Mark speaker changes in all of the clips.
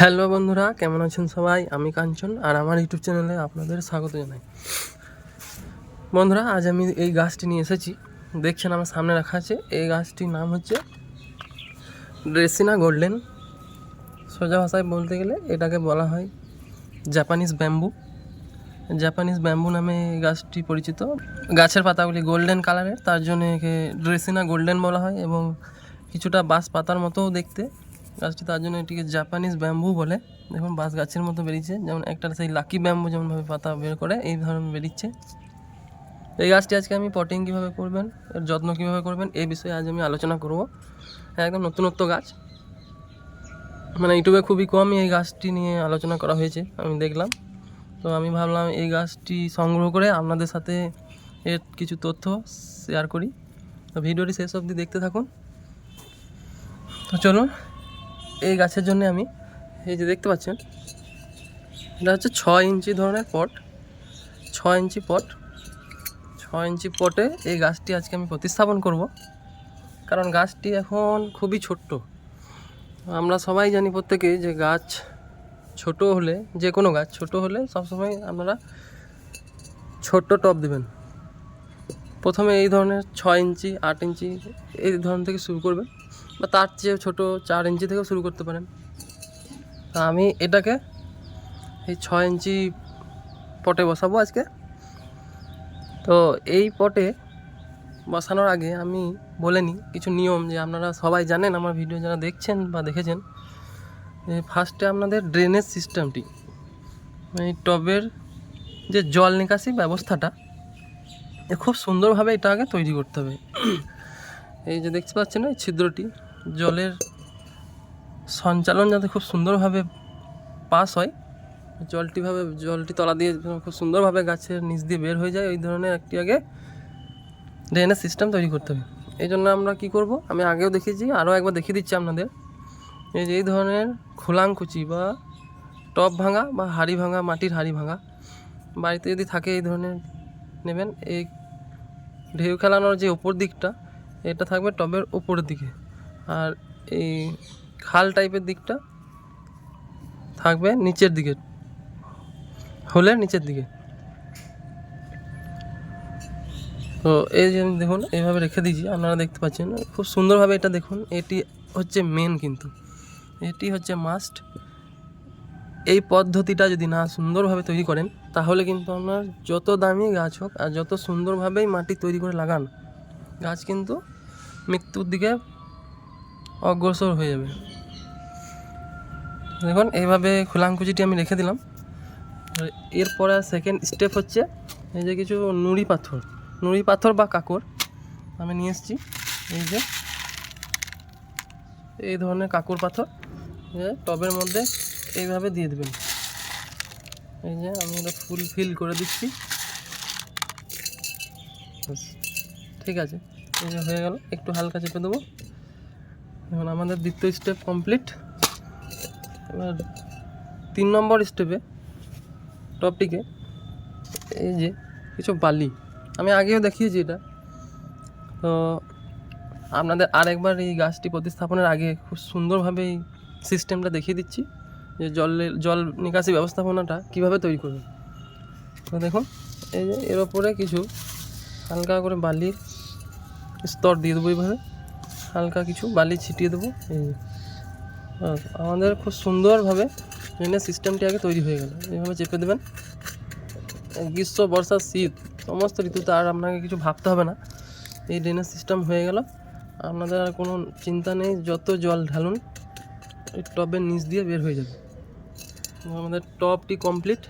Speaker 1: Hello বন্ধুরা, কেমন আছেন সবাই? আমি কাঞ্চন আর আমার ইউটিউব চ্যানেলে আপনাদের স্বাগত জানাই। বন্ধুরা, আজ আমি এই গাছটি নিয়ে এসেছি। দেখছেন আমার সামনে রাখা আছে। এই গাছটির নাম হচ্ছে ড্রেসিনা গোল্ডেন। সোজা ভাষায় বলতে গেলে এটাকে বলা হয় জাপানিজ ব্যাম্বু। জাপানিজ ব্যাম্বু নামে এই গাছটি পরিচিত। গাছের পাতাগুলি গোল্ডেন কালারের, তার জন্য একে ড্রেসিনা গোল্ডেন বলা হয় এবং কিছুটা বাঁশ পাতার মতোও দেখতে। গাছটি তার জন্য এটিকে জাপানিজ ব্যাম্বু বলে। দেখুন, বাঁশ গাছের মতো বেরিয়েছে। যেমন একটা সেই লাকি ব্যাম্বু যেমনভাবে পাতা বের করে, এই ধরনের বেরিয়েছে। এই গাছটি আজকে আমি পটিং কীভাবে করবেন, এর যত্ন কীভাবে করবেন এই বিষয়ে আজ আমি আলোচনা করব। একদম নতুনত্ব গাছ। মানে ইউটিউবে খুবই কমই এই গাছটি নিয়ে আলোচনা করা হয়েছে, আমি দেখলাম। তো আমি ভাবলাম এই গাছটি সংগ্রহ করে আপনাদের সাথে এর কিছু তথ্য শেয়ার করি। তো ভিডিওটি শেষ অবধি দেখতে থাকুন। তো চলুন এই গাছের জন্য আমি, এই যে দেখতে পাচ্ছেন, এটা হচ্ছে ছ ইঞ্চি ধরনের পট ছ ইঞ্চি পট ছ ইঞ্চি পটে এই গাছটি আজকে আমি প্রতিস্থাপন করব। কারণ গাছটি এখন খুবই ছোট্ট। আমরা সবাই জানি প্রত্যেকে যে গাছ ছোট হলে, যে কোনো গাছ ছোট হলে সবসময় আপনারা ছোট্ট টব দেবেন। প্রথমে এই ধরনের ছ ইঞ্চি, আট ইঞ্চি, এই ধরনের থেকে শুরু করবেন। বা তার চেয়ে ছোটো চার ইঞ্চি থেকেও শুরু করতে পারেন। তা আমি এটাকে এই ছ ইঞ্চি পটে বসাবো আজকে। তো এই পটে বসানোর আগে আমি বলে নিই, কিছু নিয়ম যে আপনারা সবাই জানেন, আমার ভিডিও যারা দেখছেন বা দেখেছেন, যে ফার্স্টে আপনাদের ড্রেনেজ সিস্টেমটি এই টবের যে জল নিকাশি ব্যবস্থাটা খুব সুন্দরভাবে এটা আগে তৈরি করতে হবে। এই যে দেখতে পাচ্ছেন এই ছিদ্রটি জলের সঞ্চালন যাতে খুব সুন্দরভাবে পাস হয়, জলটিভাবে, জলটি তলা দিয়ে খুব সুন্দরভাবে গাছের নিচ দিয়ে বের হয়ে যায় ওই ধরনের একটি আগে ড্রেনের সিস্টেম তৈরি করতে হবে। এই জন্য আমরা কি করব? আমি আগেও দেখিয়েছি, আরও একবার দেখিয়ে দিচ্ছি আপনাদের। এই যে এই ধরনের খোলাংকুচি বা টব ভাঙা বা হাড়ি ভাঙা, মাটির হাড়ি ভাঙা, বাড়িতে যদি থাকে এই ধরনের, নেবেন। এই ঢেউ খেলানোর যে ওপর দিকটা, এটা থাকবে টবের ওপরের দিকে। আর এই খাল টাইপের দিকটা থাকবে নিচের দিকে হলে নিচের দিকে। তো এই যে দেখুন, এইভাবে রেখে দিয়েছি, আপনারা দেখতে পাচ্ছেন। খুব সুন্দরভাবে এটা দেখুন, এটি হচ্ছে মেন কিন্তু। এটি হচ্ছে মাস্ট এই পদ্ধতিটা যদি না সুন্দরভাবে তৈরি করেন, তাহলে কিন্তু আপনার যত দামি গাছ হোক আর যত সুন্দরভাবেই মাটি তৈরি করে লাগান, গাছ কিন্তু মৃত্যুর দিকে অগ্রসর হয়ে যাবে। দেখুন, এইভাবে খোলাঙ্কুচিটি আমি রেখে দিলাম। এরপরে সেকেন্ড স্টেপ হচ্ছে এই যে কিছু নুড়ি পাথর। নুড়ি পাথর বা কাকর আমি নিয়ে এসেছি। এই যে, এই ধরনের কাকর পাথর টবের মধ্যে এইভাবে দিয়ে দেবেন। এই যে, আমি এটা ফুল ফিল করে দিচ্ছি। ঠিক আছে। এই যে হয়ে গেল, একটু হালকা চেপে দেবো। এখন আমাদের দ্বিতীয় স্টেপ কমপ্লিট এবার তিন নম্বর স্টেপে টপটিকে এই যে কিছু বালি। আমি আগেও দেখিয়েছি এটা। তো আপনাদের আরেকবার এই গাছটি প্রতিস্থাপনের আগে খুব সুন্দরভাবে এই সিস্টেমটা দেখিয়ে দিচ্ছি যে জলের জল নিকাশি ব্যবস্থাপনাটা কীভাবে তৈরি করবে তো দেখুন, এই যে এর ওপরে কিছু হালকা করে বালির স্তর দিয়ে দেবো এইভাবে। হালকা কিছু বালি ছিটিয়ে দেবো। এই আমাদের খুব সুন্দরভাবে ড্রেনেজ সিস্টেমটি আগে তৈরি হয়ে গেল। এইভাবে চেপে দেবেন। গ্রীষ্ম, বর্ষা, শীত, সমস্ত ঋতুতে আর আপনাকে কিছু ভাবতে হবে না। এই ড্রেনের সিস্টেম হয়ে গেল। আপনাদের আর কোনো চিন্তা নেই, যত জল ঢালুন, এই টবের নিচ দিয়ে বের হয়ে যাবে। আমাদের টবটি কমপ্লিট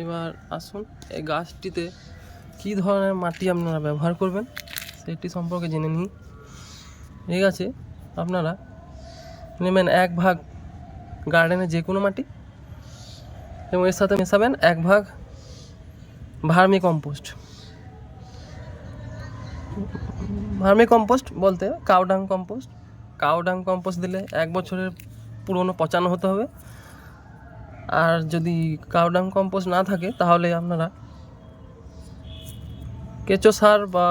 Speaker 1: এবার আসুন, এই গাছটিতে কী ধরনের মাটি আপনারা ব্যবহার করবেন, সেটি সম্পর্কে জেনে নিই। ঠিক আছে? আপনারা নেবেন এক ভাগ গার্ডেনে যে কোনো মাটি এবং এর সাথে মেশাবেন এক ভাগ ভার্মি কম্পোস্ট। ভার্মি কম্পোস্ট বলতে cow dung compost. Cow dung compost দিলে এক বছরের পুরনো পচানো হতে হবে। আর যদি কাউডাং কম্পোস্ট না থাকে, তাহলে আপনারা কেঁচো সার বা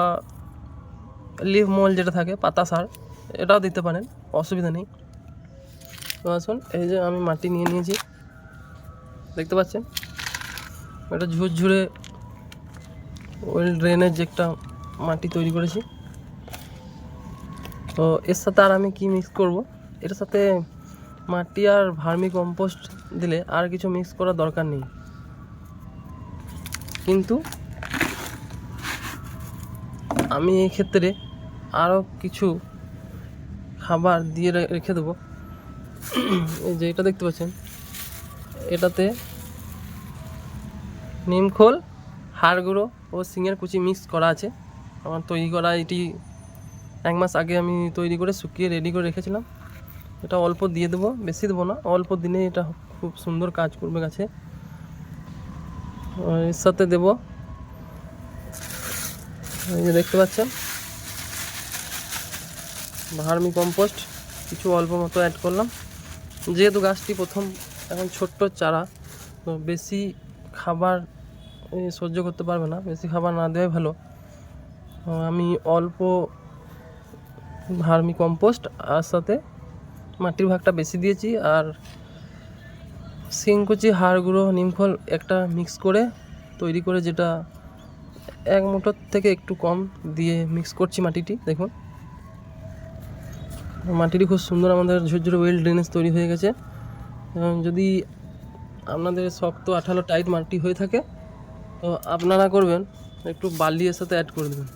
Speaker 1: লিভ মোল যেটা থাকে, পাতা সার এটাও দিতে পারেন, অসুবিধা নেই। তো আসুন, এই যে আমি মাটি নিয়ে নিয়েছি। দেখতে পাচ্ছেন? একটা ঝুরঝুরে ওয়েল ড্রেনের যে একটা মাটি তৈরি করেছি। তো এর সাথে আর আমি কি মিক্স করব? এর সাথে মাটি আর ভার্মি কম্পোস্ট দিলে আর কিছু মিক্স করার দরকার নেই। কিন্তু আমি এই ক্ষেত্রে আরও কিছু খাবার দিয়ে রেখে দেবো। এই যে এটা দেখতে পাচ্ছেন। এটাতে নিমখোল হাড় গুঁড়ো ও সিঙের কুচি মিক্স করা আছে। আমার তৈরি করা এটি এক মাস আগে আমি তৈরি করে শুকিয়ে রেডি করে রেখেছিলাম। এটা অল্প দিয়ে দেবো, বেশি দেবো না, অল্প দিনে এটা খুব সুন্দর কাজ করবে গাছে। এর সাথে দেবো দেখতে পাচ্ছেন ভার্মি কম্পোস্ট কিছু অল্প মতো অ্যাড করলাম। যেহেতু গাছটি প্রথম এখন ছোট্ট চারা, তো বেশি খাবার সহ্য করতে পারবে না। বেশি খাবার না দেওয়াই ভালো। আমি অল্প ভার্মি কম্পোস্ট আর সাথে মাটির ভাগটা বেশি দিয়েছি আর শিংকুচি হাড় গুঁড়ো নিমখোল একটা মিক্স করে তৈরি করে যেটা এক মুঠোর থেকে একটু কম দিয়ে মিক্স করছি মাটিটি, দেখুন। মাটিটি খুব সুন্দর আমাদের ঝুরঝুরে ওয়েল ড্রেনেজ তৈরি হয়ে গেছে। যদি আপনাদের শক্ত, আঠালো, টাইট মাটি হয়ে থাকে, তো আপনারা করবেন, একটু বালি এর সাথে অ্যাড করে দেবেন।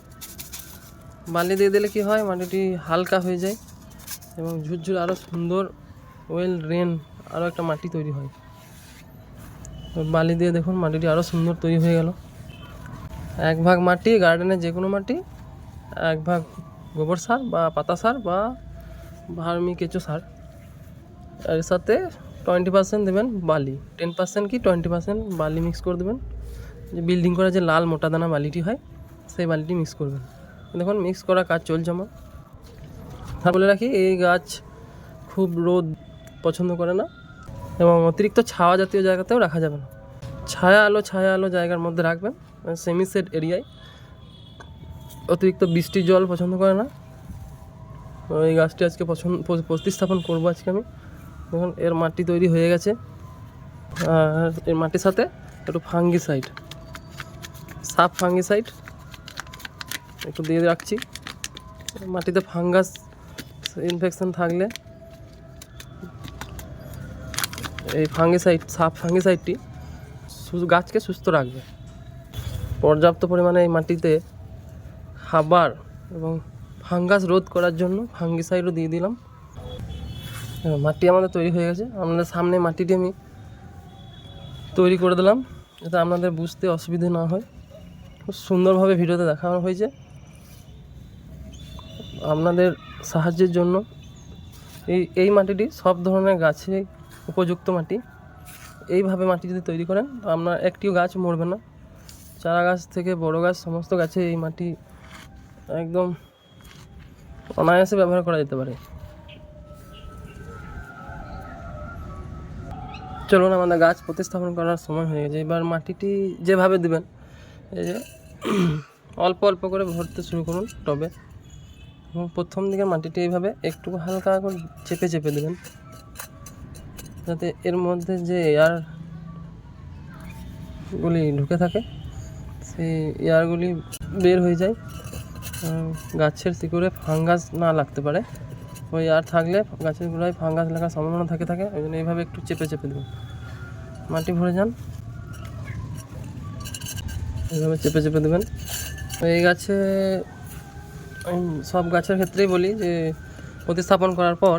Speaker 1: বালি দিয়ে দিলে কি হয়, মাটিটি হালকা হয়ে যায় এবং ঝুরঝুরে আরও সুন্দর ওয়েল ড্রেন আরও একটা মাটি তৈরি হয়। তো বালি দিয়ে দেখুন, মাটিটি আরও সুন্দর তৈরি হয়ে গেল। এক ভাগ মাটি গার্ডেনের যে কোনো মাটি, এক ভাগ গোবর সার বা পাতা সার বা ভার্মি কেঁচো সার। এর সাথে টোয়েন্টি পার্সেন্ট দেবেন বালি। টেন পার্সেন্ট কি? টোয়েন্টি পার্সেন্ট বালি মিক্স করে দেবেন। যে বিল্ডিং করা যে লাল মোটা দানা বালিটি হয়, সেই বালিটি মিক্স করবেন। দেখুন মিক্স করা কাজ চলছে আমার। আর বলে রাখি, এই গাছ খুব রোদ পছন্দ করে না এবং অতিরিক্ত ছাওয়া জাতীয় জায়গাতেও রাখা যাবে না। ছায়া আলো ছায়া আলো জায়গার মধ্যে রাখবেন। সেমি সেট এরিয়ায় অতিরিক্ত বৃষ্টির জল পছন্দ করে না। এই গাছটি আজকে পছন্দ প্রতিস্থাপন করব আজকে আমি। দেখুন, এর মাটি তৈরি হয়ে গেছে। আর এর মাটির সাথে একটু ফাঙ্গিসাইড। সাপ ফাঙ্গিসাইড একটু দিয়ে রাখছি। মাটিতে ফাঙ্গাস ইনফেকশন থাকলে এই ফাঙ্গিসাইড সাপ ফাঙ্গিসাইডটি গাছকে সুস্থ রাখবে। পর্যাপ্ত পরিমাণে এই মাটিতে খাবার এবং ফাঙ্গাস রোধ করার জন্য ফাঙ্গিসাইডও দিয়ে দিলাম। মাটি আমাদের তৈরি হয়ে গেছে। আপনাদের সামনে মাটিটি আমি তৈরি করে দিলাম যাতে আপনাদের বুঝতে অসুবিধে না হয়। খুব সুন্দরভাবে ভিডিওতে দেখানো হয়েছে। আপনাদের সাহায্যের জন্য এই এই মাটিটি সব ধরনের গাছে উপযুক্ত মাটি। এইভাবে মাটি যদি তৈরি করেন আপনার একটিও গাছ মরবে না। চারা গাছ থেকে বড় গাছ সমস্ত গাছে এই মাটি একদম অনায়াসে ব্যবহার করা যেতে পারে। চলুন আমাদের গাছ প্রতিস্থাপন করার সময় হয়ে গেছে। এবার মাটিটি যেভাবে দেবেন, এই যে অল্প অল্প করে ভরতে শুরু করুন টবে। এবং প্রথম দিকে মাটিটি এইভাবে একটু হালকা করে চেপে চেপে দেবেন। যাতে এর মধ্যে যে এয়ার গুলি ঢুকে থাকে, সেই এয়ারগুলি বের হয়ে যায়। গাছের শিকড়ে ফাঙ্গাস না লাগতে পারে। ওই আর থাকলে গাছের গোড়ায় ফাঙ্গাস লাগার সম্ভাবনা থাকে থাকে, ওই জন্য এইভাবে একটু চেপে চেপে দেবেন মাটি ভরে যান। এইভাবে চেপে চেপে দেবেন। এই গাছে সব গাছের ক্ষেত্রেই বলি যে, প্রতিস্থাপন করার পর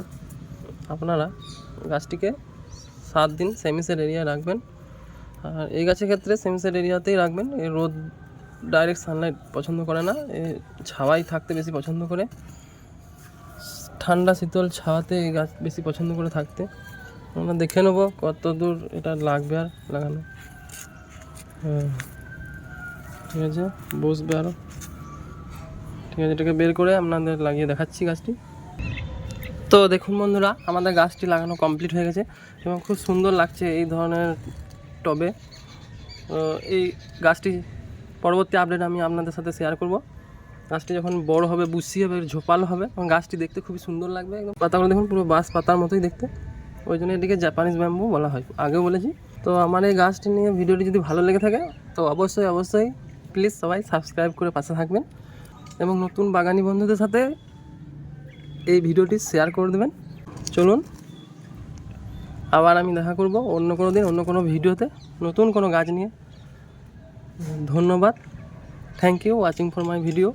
Speaker 1: আপনারা গাছটিকে সাত দিন সেমিসের এরিয়া রাখবেন। আর এই গাছের ক্ষেত্রে সেমিসের এরিয়াতেই রাখবেন। রোদ ডাইরেক্ট সানলাইট পছন্দ করে না। ছাওয়াই থাকতে বেশি পছন্দ করে। ঠান্ডা শীতল ছাওয়াতে এই গাছ বেশি পছন্দ করে থাকতে। আমরা দেখে নেব কত দূর এটা লাগবে আর লাগানো। হ্যাঁ। ঠিক আছে, বসবে আরও ঠিক আছে, এটাকে বের করে আপনাদের লাগিয়ে দেখাচ্ছি গাছটি। তো দেখুন বন্ধুরা, আমাদের গাছটি লাগানো কমপ্লিট হয়ে গেছে এবং খুব সুন্দর লাগছে এই ধরনের টবে। এই গাছটি পরবর্তী আপডেট আমি আপনাদের সাথে শেয়ার করব। গাছটি যখন বড় হবে বুসি হবে ঝোপালো হবে। এবং গাছটি দেখতে খুবই সুন্দর লাগবে। একদম পাতাগুলো দেখুন, পুরো বাঁশ পাতার মতোই দেখতে। ওই জন্য এটিকে জাপানিজ ব্যাম্বু বলা হয়, আগেও বলেছি। তো আমার এই গাছটি নিয়ে ভিডিওটি যদি ভালো লেগে থাকে, তো অবশ্যই অবশ্যই প্লিজ সবাই সাবস্ক্রাইব করে পাশে থাকবেন। এবং নতুন বাগানি বন্ধুদের সাথে এই ভিডিওটি শেয়ার করে দেবেন। চলুন, আবার আমি দেখা করব অন্য কোনো দিন, অন্য কোনো ভিডিওতে নতুন কোনো গাছ নিয়ে। ধন্যবাদ। Thank you watching for my video